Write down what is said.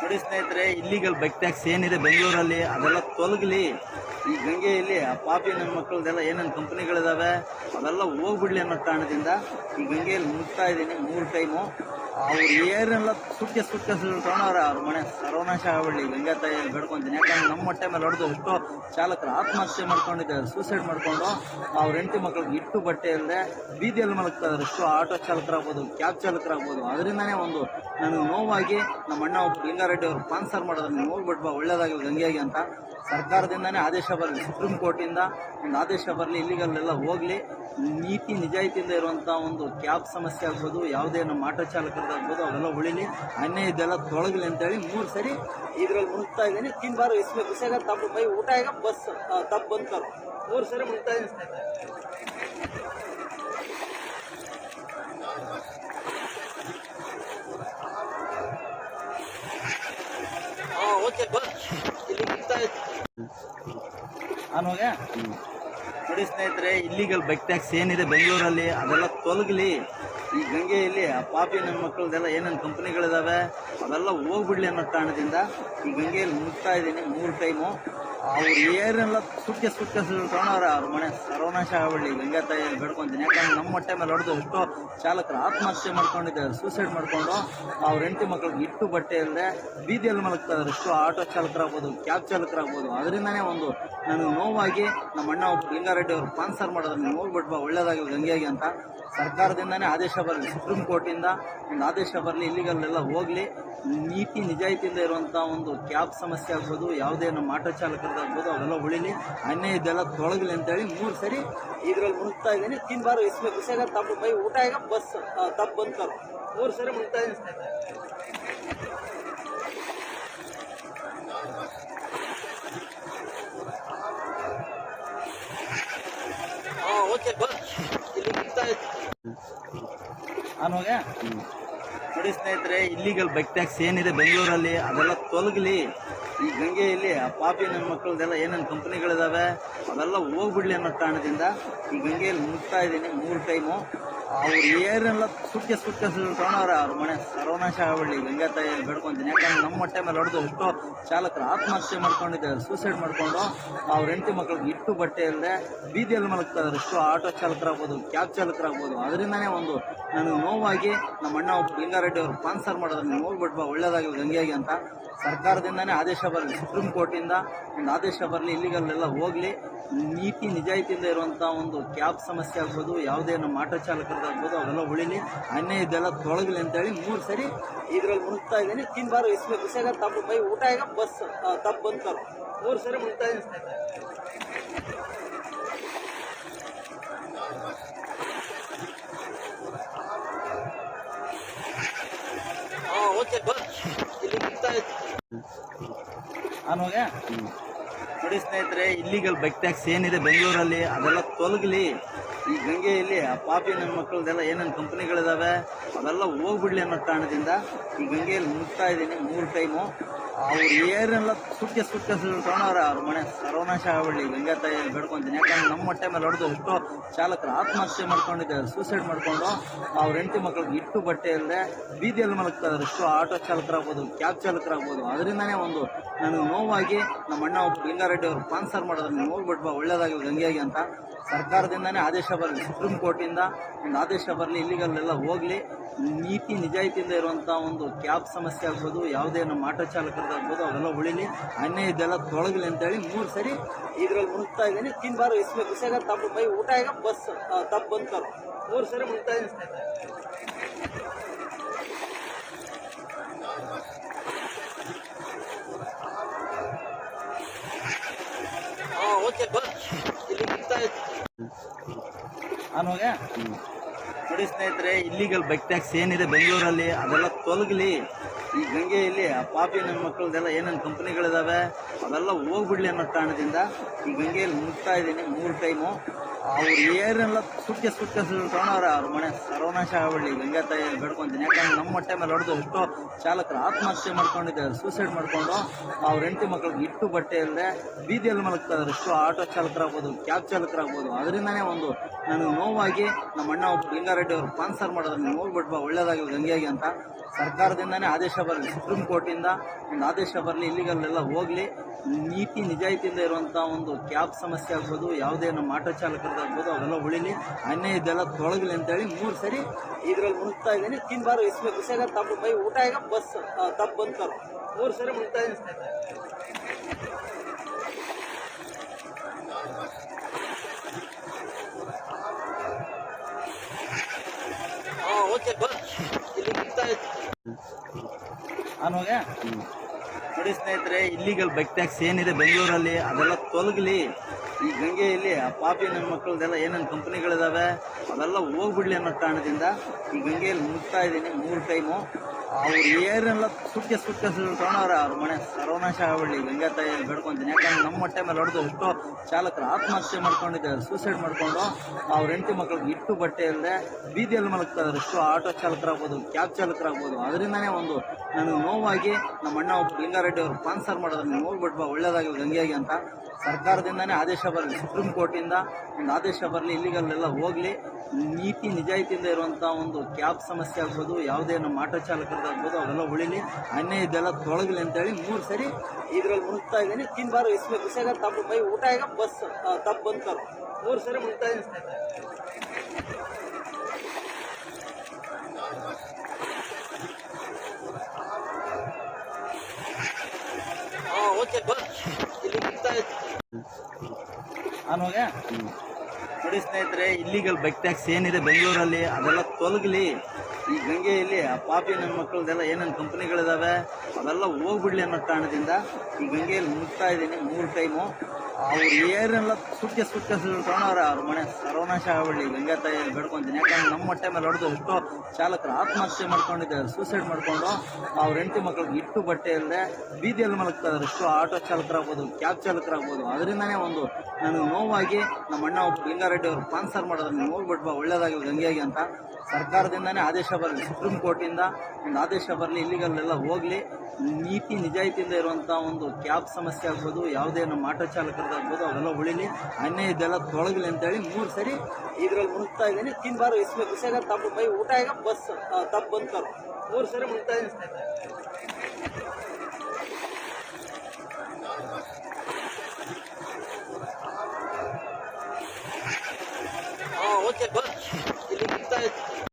ನೋಡಿ ಸ್ನೇಹಿತರೆ illegal bike tax ಏನಿದೆ ಬೆಂಗಳೂರಲ್ಲಿ ಅದೆಲ್ಲ ತೊಲಗಲಿ. ಈ ಗಂಗೆಯಲ್ಲಿ ಆ ಪಾಪಿ ನನ್ನ ಮಕ್ಕಳದೆಲ್ಲ ಏನೇನು ಕಂಪ್ನಿಗಳಿದಾವೆ, ಅವೆಲ್ಲ ಹೋಗ್ಬಿಡ್ಲಿ ಅನ್ನೋ ಕಾರಣದಿಂದ ಈ ಗಂಗೆಯಲ್ಲಿ ಮುಗ್ತಾ ಇದ್ದೀನಿ ಮೂರು ಟೈಮು ಅವ್ರು ಏನೆಲ್ಲ ಸುಟ್ಟೆ ಸುಟ್ಟೆ ತೊಗೊಂಡವ್ರೆ ಅವ್ರ ಮನೆ ಸರ್ವನಾಶ ಆಗ್ಬಿಡ್ಲಿ, ಗಂಗಾ ತಾಯಿ ಬೇಡ್ಕೊಂತೀನಿ. ಯಾಕಂದ್ರೆ ನಮ್ಮ ಹೊಟ್ಟೆ ಮೇಲೆ ಹೊಡೆದು ಎಷ್ಟೋ ಚಾಲಕರು ಆತ್ಮಹತ್ಯೆ ಮಾಡ್ಕೊಂಡಿದ್ದಾರೆ ಸೂಸೈಡ್ ಮಾಡಿಕೊಂಡು ಅವ್ರ ಹೆಂಡತಿ ಮಕ್ಕಳಿಗೆ ಇಟ್ಟು ಬಟ್ಟೆ ಇಲ್ಲದೆ ಬೀದಿಯಲ್ಲಿ ಮಲಗ್ತಾ ಇದ್ದಾರೆ ಎಷ್ಟೋ ಆಟೋ ಚಾಲಕರಾಗ್ಬೋದು, ಕ್ಯಾಬ್ ಚಾಲಕರಾಗ್ಬೋದು. ಅದರಿಂದನೇ ಒಂದು ನನಗೆ ನೋವಾಗಿ ನಮ್ಮ ಅಣ್ಣ ಲಿಂಗಾರೆಡ್ಡಿ ಅವರು ಸ್ಪಾನ್ಸರ್ ಮಾಡೋದ್ರೆ ನೀವು ಹೋಗ್ಬಿಟ್ಟು ಬಾ ಒಳ್ಳೇದಾಗಲಿ ಗಂಗೆಗೆ ಅಂತ ಸರ್ಕಾರದಿಂದನೇ ಆದೇಶ ಬರಲಿ, ಸುಪ್ರೀಂ ಕೋರ್ಟಿಂದ ಒಂದು ಆದೇಶ ಬರಲಿ, ಇಲ್ಲಿಗಲ್ಲೆಲ್ಲ ಹೋಗಲಿ. ನೀತಿ ನಿಜಾಯಿತಿಯಿಂದ ಇರುವಂಥ ಒಂದು ಕ್ಯಾಬ್ ಸಮಸ್ಯೆ ಆಗ್ಬೋದು, ಯಾವುದೇ ನಮ್ಮ ಆಟೋ ಚಾಲಕರದಾಗ್ಬೋದು ಅವೆಲ್ಲ ಉಳಿಲಿ. ಅನ್ನೇ ಇದೆಲ್ಲ ತೊಳಗಲಿ ಅಂತೇಳಿ ಮೂರು ಸರಿ ಇದರಲ್ಲಿ ಮುಳುಗ್ತಾ ಇದ್ದೀನಿ. ತಿನ್ ಬಾರು ಇಸ್ಬೇಕು ತಪ್ಪು ಬೈ ಊಟ ಈಗ ಬಸ್ ತಪ್ಪು ಬಂತು ಮೂರು ಸರಿ ಮುಳುಗ್ತಾ ಇದ್ದೀನಿ ಸ್ನೇಹಿತರೆ ಹಾಂ ಓಕೆ ಬಸ್ ಇಲ್ಲಿ ಮುಗ್ತಾ ನಾನು ನೋಡಿ ಸ್ನೇಹಿತರೆ, ಇಲ್ಲಿಗಲ್ ಬೈಕ್ ಟ್ಯಾಕ್ಸ್ ಏನಿದೆ ಬೆಂಗಳೂರಲ್ಲಿ, ಅದೆಲ್ಲ ತೊಲಗಲಿ. ಈ ಗಂಗೆಯಲ್ಲಿ ಆ ಪಾಪಿ ನನ್ನ ಮಕ್ಕಳದೆಲ್ಲ ಏನೇನು ಕಂಪ್ನಿಗಳಿದ್ದಾವೆ ಅವೆಲ್ಲ ಹೋಗ್ಬಿಡ್ಲಿ ಅನ್ನೋ ಕಾರಣದಿಂದ ಈ ಗಂಗೆಯಲ್ಲಿ ಮುಗ್ತಾ ಇದ್ದೀನಿ ಮೂರು ಟೈಮು ಅವ್ರು ಏನೆಲ್ಲ ಸುಟ್ಟಿ ಸುಟ್ಟಿ ತೊಗೊಂಡವ್ರೆ, ಅವ್ರ ಮನೆ ಸರ್ವನಾಶ ಆಗಬಳ್ಳಿ ಗಂಗಾ ತಾಯಿಯಲ್ಲಿ ಬೇಡ್ಕೊಂತೀನಿ. ಯಾಕಂದ್ರೆ ನಮ್ಮ ಹೊಟ್ಟೆ ಮೇಲೆ ಹೊಡೆದು ಎಷ್ಟೋ ಚಾಲಕರು ಆತ್ಮಹತ್ಯೆ ಮಾಡ್ಕೊಂಡಿದ್ದಾರೆ ಸೂಸೈಡ್ ಮಾಡಿಕೊಂಡು. ಅವ್ರ ಹೆಂಡತಿ ಮಕ್ಳಿಗೆ ಇಟ್ಟು ಬಟ್ಟೆ ಇಲ್ಲದೆ ಬೀದಿಯಲ್ಲಿ ಮಲಗ್ತಾರೆ ಎಷ್ಟೋ ಆಟೋ ಚಾಲಕರಾಗ್ಬೋದು, ಕ್ಯಾಬ್ ಚಾಲಕರಾಗ್ಬೋದು. ಅದರಿಂದನೇ ಒಂದು ನನಗೆ ನೋವಾಗಿ ನಮ್ಮ ಅಣ್ಣ ಒಬ್ಬ ಲಿಂಗಾರೆಡ್ಡಿ ಅವರು ಸ್ಪಾನ್ಸರ್ ಮಾಡೋದು ನೀವು ಹೋಗ್ಬಿಟ್ಟು ಬಾ, ಒಳ್ಳೇದಾಗಲಿ ಗಂಗೆಗೆ ಅಂತ ಸರ್ಕಾರದಿಂದನೇ ಆದೇಶ ಬರಲಿ, ಸುಪ್ರೀಂ ಕೋರ್ಟಿಂದ. ಒಂದು ಆದೇಶ ಬರಲಿ, ಇಲ್ಲಿಗಲ್ಲೆಲ್ಲ ಹೋಗಲಿ. ನೀತಿ ನಿಜಾಯಿತಿಯಿಂದ ಇರುವಂಥ ಒಂದು ಕ್ಯಾಬ್ ಸಮಸ್ಯೆ ಆಗ್ಬೋದು, ಯಾವುದೇ ನಮ್ಮ ಆಟೋ ಚಾಲಕರದಾಗ್ಬೋದು ಅವೆಲ್ಲ ಉಳಿಲಿ ಅನ್ನ ಇದೆಲ್ಲ ತೊಳಗಲಿ ಅಂತೇಳಿ ಮೂರು ಸರಿ ಇದ್ರಲ್ಲಿ ಮುಳುಗ್ತಾ ಇದ್ದೀನಿ. ತಿನ್ ಬಾರು ಇಸ್ಬೇಕು ಬಿಸಿಯಾಗ ತಪ್ಪು. ಬೈ ಊಟ ಆಗ ಬಸ್ ತಪ್ಪು ಬಂತು ಮೂರು ಸರಿ ಮುಳುಗ್ತಾ ಇದ್ದೀನಿ ಹಾಂ ಓಕೆ ಬಸ್ ಇಲ್ಲಿ ಮುಗ್ತಾ ಹೋಗ್ಯಾ? ನೋಡಿ ಸ್ನೇಹಿತರೆ ಇಲ್ಲಿಗಲ್ ಬೈಕ್ ಟ್ಯಾಕ್ಸ್ ಏನಿದೆ? ಬೆಂಗಳೂರಲ್ಲಿ ಅದೆಲ್ಲ ತೊಲಗಲಿ ಈ ಗಂಗೆಯಲ್ಲಿ ಆ ಪಾಪಿ ನನ್ನ ಮಕ್ಕಳದೆಲ್ಲ ಏನೇನು ಕಂಪ್ನಿಗಳಿದಾವೆ ಅವೆಲ್ಲ ಹೋಗ್ಬಿಡ್ಲಿ ಅನ್ನೋ ಕಾರಣದಿಂದ ಈ ಗಂಗೆಯಲ್ಲಿ ಮುಗ್ತಾ ಇದ್ದೀನಿ ಮೂರು ಟೈಮು ಅವ್ರು ಏನೆಲ್ಲ ಸುಟ್ಕೆ ಸುಟ್ಕೆ ತೊಗೊಂಡವ್ರೆ. ಅವ್ರ ಮನೆ ಸರ್ವನಾಶ ಆಗ್ಬಿಡ್ಲಿ. ಗಂಗಾ ತಾಯಿಯಲ್ಲಿ ಬೇಡ್ಕೊತೀನಿ. ಯಾಕಂದ್ರೆ ನಮ್ಮ ಹೊಟ್ಟೆ ಮೇಲೆ ಹೊಡೆದು ಎಷ್ಟೋ ಚಾಲಕರು ಆತ್ಮಹತ್ಯೆ ಮಾಡ್ಕೊಂಡಿದ್ದಾರೆ ಸೂಸೈಡ್ ಮಾಡಿಕೊಂಡು. ಅವ್ರ ಹೆಂಡತಿ ಮಕ್ಕಳಿಗೆ ಇಟ್ಟು ಬಟ್ಟೆ ಇಲ್ಲದೆ ಬೀದಿಯಲ್ಲಿ ಮಲಗ್ತಾ ಇದ್ದಾರೆ ಎಷ್ಟೋ ಆಟೋ ಚಾಲಕರಾಗ್ಬೋದು, ಕ್ಯಾಬ್ ಚಾಲಕರಾಗ್ಬೋದು. ಅದರಿಂದನೇ ಒಂದು ನನಗೆ ನೋವಾಗಿ ನಮ್ಮ ಅಣ್ಣ ಒಬ್ಬ ಲಿಂಗಾರೆಡ್ಡಿ ಅವರು ಸ್ಪಾನ್ಸರ್ ಮಾಡೋದನ್ನು ನೀವು ಹೋಗ್ಬಿಟ್ಟು ಬಾ ಒಳ್ಳೇದಾಗಲಿ ಗಂಗೆಗೆ ಅಂತ. ಸರ್ಕಾರದಿಂದನೇ ಆದೇಶ ಬರಲಿ, ಸುಪ್ರೀಂ ಕೋರ್ಟಿಂದ ಒಂದು ಆದೇಶ ಬರಲಿ ಇಲ್ಲಿಗಲ್ಲೆಲ್ಲ ಹೋಗಲಿ, ನೀತಿ ನಿಜಾಯಿತಿಯಿಂದ ಇರುವಂಥ ಒಂದು ಕ್ಯಾಬ್ ಸಮಸ್ಯೆ ಆಗ್ಬೋದು, ಯಾವುದೇ ನಮ್ಮ ಆಟೋ ಚಾಲಕರದಾಗ್ಬೋದು ಅವೆಲ್ಲ ಉಳಿಲಿ ಅನ್ಯ ಇದೆಲ್ಲ ತೊಳಗಲಿ ಅಂತೇಳಿ ಮೂರು ಸರಿ ಇದರಲ್ಲಿ ಮುಳುಗ್ತಾ ಇದ್ದೀನಿ. ತಿನ್ ಬಾರು ತಮ್ಮ ತಪ್ಪು ಬೈ ಊಟ ಈಗ ಬಸ್ ತಪ್ಪು ಬಂತು ಮೂರು ಸರಿ ಮುಳುಗ್ತಾ ಇದ್ದೀನಿ ಸ್ನೇಹಿತರೆ ಹಾಂ ಓಕೆ ಬಸ್ ಇಲ್ಲಿ ಮುಗ್ತಾ ಹೋಗ್ಯಾ ನೋಡಿ ಸ್ನೇಹಿತರೆ ಇಲ್ಲಿಗಲ್ ಬೈಕ್ ಟ್ಯಾಕ್ಸ್ ಏನಿದೆ ಬೆಂಗಳೂರಲ್ಲಿ ಅದೆಲ್ಲ ತೊಲಗಲಿ. ಈ ಗಂಗೆಯಲ್ಲಿ ಆ ಪಾಪಿ ನನ್ನ ಮಕ್ಕಳದೆಲ್ಲ ಏನೇನು ಕಂಪ್ನಿಗಳಿದಾವೆ, ಅವೆಲ್ಲ ಹೋಗ್ಬಿಡ್ಲಿ ಅನ್ನೋ ಕಾರಣದಿಂದ ಈ ಗಂಗೆಯಲ್ಲಿ ಮುಗ್ತಾ ಇದ್ದೀನಿ ಮೂರು ಟೈಮು ಅವ್ರು ಏನೆಲ್ಲ ಸುಟ್ಟೆ ಸುಟ್ಟೆ ತೊಗೊಂಡವ್ರೆ ಅವ್ರ ಮನೆ ಸರ್ವನಾಶ ಆಗ್ಬಿಡ್ಲಿ. ಗಂಗಾ ತಾಯಿಯಲ್ಲಿ ಬೇಡ್ಕೊಂತೀನಿ. ಯಾಕಂದ್ರೆ ನಮ್ಮ ಹೊಟ್ಟೆ ಮೇಲೆ ಹೊಡೆದು ಎಷ್ಟೋ ಚಾಲಕರು ಆತ್ಮಹತ್ಯೆ ಮಾಡ್ಕೊಂಡಿದ್ದಾರೆ ಸೂಸೈಡ್ ಮಾಡಿಕೊಂಡು. ಅವ್ರ ಹೆಂಡತಿ ಮಕ್ಕಳಿಗೆ ಇಟ್ಟು ಬಟ್ಟೆ ಇಲ್ಲದೆ ಬೀದಿಯಲ್ಲಿ ಮಲಗ್ತಾ ಇದ್ದಾರೆ ಎಷ್ಟೋ ಆಟೋ ಚಾಲಕರಾಗ್ಬೋದು, ಕ್ಯಾಬ್ ಚಾಲಕರಾಗ್ಬೋದು. ಅದರಿಂದನೇ ಒಂದು ನನಗೆ ನೋವಾಗಿ ನಮ್ಮ ಅಣ್ಣ ಒಬ್ಬ ಲಿಂಗಾರೆಡ್ಡಿ ಅವರು ಸ್ಪಾನ್ಸರ್ ಮಾಡೋದನ್ನು ಬಾ ಒಳ್ಳೇದಾಗಲಿ ಗಂಗೆಗೆ ಅಂತ. ಸರ್ಕಾರದಿಂದನೇ ಆದೇಶ ಬರಲಿ, ಸುಪ್ರೀಂ ಕೋರ್ಟಿಂದ ಒಂದು ಆದೇಶ ಬರಲಿ, ಇಲ್ಲಿಗಲ್ಲೆಲ್ಲ ಹೋಗಲಿ. ನೀತಿ ನಿಜಾಯಿತಿಯಿಂದ ಇರುವಂಥ ಒಂದು ಕ್ಯಾಬ್ ಸಮಸ್ಯೆ ಆಗ್ಬೋದು, ಯಾವುದೇ ನಮ್ಮ ಆಟೋ ಚಾಲಕರದಾಗ್ಬೋದು ಅವೆಲ್ಲ ಉಳಿಲಿ. ಅನ್ಯ ಇದೆಲ್ಲ ತೊಳಗಲಿ ಅಂತೇಳಿ ಮೂರು ಸರಿ ಇದರಲ್ಲಿ ಮುಳುಗ್ತಾ ಇದ್ದೀನಿ. ತಿನ್ ಬಾರು, ಇಸ್ಬೇಕು. ಬಿಸಾಗ ತಪ್ಪು. ಬೈ, ಊಟ ಈಗ ಬಸ್ ತಪ್ಪು ಬಂತು ಮೂರು ಸರಿ ಮುಳುಗ್ತಾ ಇದ್ದೀನಿ ಓಕೆ ಬಸ್ ಇಲ್ಲಿ ಮುಗ್ತಾ ನಾನು ನೋಡಿ ಸ್ನೇಹಿತರೆ ಇಲ್ಲಿಗಲ್ ಬೈಕ್ ಟ್ಯಾಕ್ಸ್ ಏನಿದೆ ಬೆಂಗಳೂರಲ್ಲಿ ಅದೆಲ್ಲ ತೊಲಗಲಿ. ಈ ಗಂಗೆಯಲ್ಲಿ ಆ ಪಾಪಿ ನನ್ನ ಮಕ್ಕಳದೆಲ್ಲ ಏನೇನು ಕಂಪ್ನಿಗಳಿದಾವೆ, ಅವೆಲ್ಲ ಹೋಗ್ಬಿಡ್ಲಿ ಅನ್ನೋ ಕಾರಣದಿಂದ ಈ ಗಂಗೆಯಲ್ಲಿ ಮುಗ್ತಾ ಇದ್ದೀನಿ ಮೂರು ಟೈಮು ಅವ್ರು ಏನೆಲ್ಲ ಸುಟ್ಟ ಸುಟ್ಟ ತೊಗೊಂಡವ್ರೆ ಅವ್ರ ಮನೆ ಸರ್ವನಾಶ ಆಗ್ಬಿಡ್ಲಿ ಗಂಗಾ ತಾಯಿ ಬೇಡ್ಕೊಂತೀನಿ. ಯಾಕಂದ್ರೆ ನಮ್ಮ ಹೊಟ್ಟೆ ಮೇಲೆ ಹೊಡೆದು ಎಷ್ಟೋ ಚಾಲಕರು ಆತ್ಮಹತ್ಯೆ ಮಾಡ್ಕೊಂಡಿದ್ದಾರೆ ಸೂಸೈಡ್ ಮಾಡಿಕೊಂಡು. ಅವ್ರ ಹೆಂಡತಿ ಮಕ್ಕಳಿಗೆ ಇಟ್ಟು ಬಟ್ಟೆ ಇಲ್ಲದೆ ಬೀದಿಯಲ್ಲಿ ಮಲಗ್ತಾರೆ ಎಷ್ಟೋ ಆಟೋ ಚಾಲಕರಾಗ್ಬೋದು, ಕ್ಯಾಬ್ ಚಾಲಕರಾಗ್ಬೋದು. ಅದರಿಂದನೇ ಒಂದು ನನಗೆ ನೋವಾಗಿ ನಮ್ಮ ಅಣ್ಣ ಒಬ್ಬ ಲಿಂಗಾರೆಡ್ಡಿ ಅವರು ಸ್ಪಾನ್ಸರ್ ಮಾಡೋದನ್ನು ನೋಡ್ಬಿಟ್ಬಾ, ಒಳ್ಳೇದಾಗಲಿ ಗಂಗೆಗೆ ಅಂತ. ಸರ್ಕಾರದಿಂದನೇ ಆದೇಶ ಬರಲಿ ಸುಪ್ರೀಂ ಕೋರ್ಟಿಂದ ಒಂದು ಆದೇಶ ಬರಲಿ, ಇಲ್ಲಿಗಲ್ಲೆಲ್ಲ ಹೋಗಲಿ. ನೀತಿ ನಿಜಾಯಿತಿಯಿಂದ ಇರುವಂಥ ಒಂದು ಕ್ಯಾಬ್ ಸಮಸ್ಯೆ ಆಗ್ಬೋದು, ಯಾವುದೇ ನಮ್ಮ ಆಟೋ ಚಾಲಕರದಾಗ್ಬೋದು ಅವೆಲ್ಲ ಉಳಿಲಿ. ಅನ್ಯಾಯ ಇದೆಲ್ಲ ತೊಳಗಲಿ ಅಂತೇಳಿ ಮೂರು ಸರಿ ಇದರಲ್ಲಿ ಮುಳುಗ್ತಾ ಇದ್ದೀನಿ. ತಿನ್ ಬಾರು ಇಸ್ಬೇಕು ಬಿಸಾಗ ತಪ್ಪು. ಬೈ ಊಟ ಈಗ ಬಸ್ ತಪ್ಪು ಬಂದ್ಕರು ಮೂರು ಸರಿ ಮುಳುಗ್ತಾ ಇದ್ದೀನಿ ಹಾಂ ಓಕೆ ಬಸ್ ಇಲ್ಲಿ ಮುಗ್ತಾ ಇದ್ದೀನಿ. ನಾನು ಹೋಗೆ ನೋಡಿ ಸ್ನೇಹಿತರೆ ಇಲ್ಲಿಗಲ್ ಬೈಕ್ ಟ್ಯಾಕ್ಸ್ ಏನಿದೆ ಬೆಂಗಳೂರಲ್ಲಿ, ಅದೆಲ್ಲ ತೊಲಗಲಿ. ಈ ಗಂಗೆಯಲ್ಲಿ ಆ ಪಾಪಿ ನನ್ನ ಮಕ್ಕಳದೆಲ್ಲ ಏನೇನು ಕಂಪ್ನಿಗಳಿದಾವೆ ಅವೆಲ್ಲ ಹೋಗ್ಬಿಡ್ಲಿ ಅನ್ನೋ ಕಾರಣದಿಂದ ಈ ಗಂಗೆಯಲ್ಲಿ ಮುಗ್ತಾ ಇದ್ದೀನಿ ಮೂರು ಟೈಮು ಅವ್ರು ಏರೆಲ್ಲ ಸುಟ್ಕೆ ಸುಟ್ಕೆ ತಗೊಂಡವ್ರೆ ಅವ್ರ ಮನೆ ಸರ್ವನಾಶ ಆಗಬಳ್ಳಿ ಗಂಗಾ ತಾಯಿ ಬೇಡ್ಕೊಂತೀನಿ. ಯಾಕಂದ್ರೆ ನಮ್ಮ ಹೊಟ್ಟೆ ಮೇಲೆ ಹೊಡೆದು ಎಷ್ಟೋ ಚಾಲಕರು ಆತ್ಮಹತ್ಯೆ ಮಾಡ್ಕೊಂಡಿದ್ದಾರೆ ಸೂಸೈಡ್ ಮಾಡಿಕೊಂಡು ಅವ್ರ ಹೆಂಡತಿ ಮಕ್ಕಳಿಗೆ ಇಟ್ಟು ಬಟ್ಟೆ ಇಲ್ಲದೆ ಬೀದಿಯಲ್ಲಿ ಮಲಗ್ತಾರೆ ಎಷ್ಟೋ ಆಟೋ ಚಾಲಕರಾಗ್ಬೋದು, ಕ್ಯಾಬ್ ಚಾಲಕರಾಗ್ಬೋದು. ಅದರಿಂದನೇ ಒಂದು ನನಗೆ ನೋವಾಗಿ ನಮ್ಮ ಅಣ್ಣ ಒಬ್ಬ ಲಿಂಗಾರೆಡ್ಡಿ ಅವರು ಸ್ಪಾನ್ಸರ್ ಮಾಡೋದನ್ನ ನೋಡ್ಬಿಟ್ಬಾ ಒಳ್ಳೇದಾಗಲಿ ಗಂಗೆಗೆ ಅಂತ ಸರ್ಕಾರದಿಂದನೇ ಆದೇಶ ಬರಲಿ. ಸುಪ್ರೀಂ ಕೋರ್ಟಿಂದ ಒಂದು ಆದೇಶ ಬರಲಿ, ಇಲ್ಲಿಗಲ್ಲೆಲ್ಲ ಹೋಗಲಿ. ನೀತಿ ನಿಜಾಯಿತಿಯಿಂದ ಇರುವಂಥ ಒಂದು ಕ್ಯಾಬ್ ಸಮಸ್ಯೆ ಆಗ್ಬೋದು, ಯಾವುದೇ ನಮ್ಮ ಆಟೋ ಚಾಲಕರದಾಗ್ಬೋದು ಅವೆಲ್ಲ ಉಳಿಲಿ ಅನ್ನೆ ಇದೆಲ್ಲ ತೊಳಗಲಿ ಅಂತೇಳಿ ಮೂರು ಸರಿ ಇದ್ರಲ್ಲಿ ಮುಳುಗ್ತಾ ಇದ್ದೀನಿ. ತಿನ್ ಬಾರು ಇಸ್ಬೇಕು ಬಿಸಾಗ ತಪ್ಪು ಬೈ ಊಟ ಆಗ ಬಸ್ ತಪ್ಪು ಬಂತಾರೆ ಮೂರು ಸರಿ ಮುಳುಗ್ತಾ ಇದ್ದೀನಿ ಹಾಂ ಓಕೆ ಬಸ್ ಇಲ್ಲಿ ಮುಗ್ತಾ ನೋಡಿ ಸ್ನೇಹಿತರೆ ಇಲ್ಲಿಗಲ್ ಬೈಕ್ ಟ್ಯಾಕ್ಸ್ ಏನಿದೆ? ಬೆಂಗಳೂರಲ್ಲಿ ಅದೆಲ್ಲ ತೊಲಗಲಿ ಈ ಗಂಗೆಯಲ್ಲಿ ಆ ಪಾಪಿ ನನ್ನ ಮಕ್ಕಳದೆಲ್ಲ ಏನೇನು ಕಂಪ್ನಿಗಳಿದಾವೆ, ಅವೆಲ್ಲ ಹೋಗ್ಬಿಡ್ಲಿ ಅನ್ನೋ ಕಾರಣದಿಂದ ಈ ಗಂಗೆಯಲ್ಲಿ ಮುಗ್ತಾ ಇದ್ದೀನಿ ಮೂರು ಟೈಮು ಅವ್ರು ಏನೆಲ್ಲ ಸುಟ್ಟ ಸುಟ್ಟ ತೊಗೊಂಡವ್ರೆ ಅವ್ರ ಮನೆ ಸರ್ವನಾಶ ಆಗ್ಬಿಡ್ಲಿ. ಗಂಗಾ ತಾಯಿ ಬೇಡ್ಕೊಂತೀನಿ. ಯಾಕಂದ್ರೆ ನಮ್ಮ ಹೊಟ್ಟೆ ಮೇಲೆ ಹೊಡೆದು ಎಷ್ಟೋ ಚಾಲಕರು ಆತ್ಮಹತ್ಯೆ ಮಾಡ್ಕೊಂಡಿದ್ದಾರೆ ಸೂಸೈಡ್ ಮಾಡಿಕೊಂಡು. ಅವ್ರ ಹೆಂಡತಿ ಮಕ್ಕಳಿಗೆ ಇಟ್ಟು ಬಟ್ಟೆ ಇಲ್ಲದೆ ಬೀದಿಯಲ್ಲಿ ಮಲಗ್ತಾರೆ ಎಷ್ಟೋ ಆಟೋ ಚಾಲಕರಾಗ್ಬೋದು, ಕ್ಯಾಬ್ ಚಾಲಕರಾಗ್ಬೋದು. ಅದರಿಂದನೇ ಒಂದು ನನಗೆ ನೋವಾಗಿ ನಮ್ಮ ಅಣ್ಣ ಒಬ್ಬ ಲಿಂಗಾರೆಡ್ಡಿ ಅವರು ಸ್ಪಾನ್ಸರ್ ಮಾಡೋದನ್ನ ನೋಡ್ಬಿಟ್ಬಾ, ಒಳ್ಳೇದಾಗಲಿ ಗಂಗೆಗೆ ಅಂತ. ಸರ್ಕಾರದಿಂದನೇ ಆದೇಶ ಬರಲಿ, ಸುಪ್ರೀಂ ಕೋರ್ಟಿಂದ ಒಂದು ಆದೇಶ ಬರಲಿ ಇಲ್ಲಿಗಲ್ಲೆಲ್ಲ ಹೋಗಲಿ, ನೀತಿ ನಿಜಾಯಿತಿಯಿಂದ ಇರುವಂಥ ಒಂದು ಕ್ಯಾಬ್ ಸಮಸ್ಯೆ ಆಗ್ಬೋದು, ಯಾವುದೇ ನಮ್ಮ ಆಟೋ ಚಾಲಕರದಾಗ್ಬೋದು ಅವೆಲ್ಲ ಉಳಿಲಿ ಅನ್ನೇ ಇದೆಲ್ಲ ತೊಳಗಲಿ ಅಂತೇಳಿ ಮೂರು ಸರಿ ಇದರಲ್ಲಿ ಮುಳುಗ್ತಾ ಇದ್ದೀನಿ. ತಿನ್ ಬಾರು ಇಸ್ಬೇಕು ತಪ್ಪು ಬೈ, ಊಟ ಬಸ್ ತಪ್ಪು ಬಂದ್ಕರು ಮೂರು ಸರಿ ಮುಳುಗ್ತಾ ಇದ್ದೀನಿ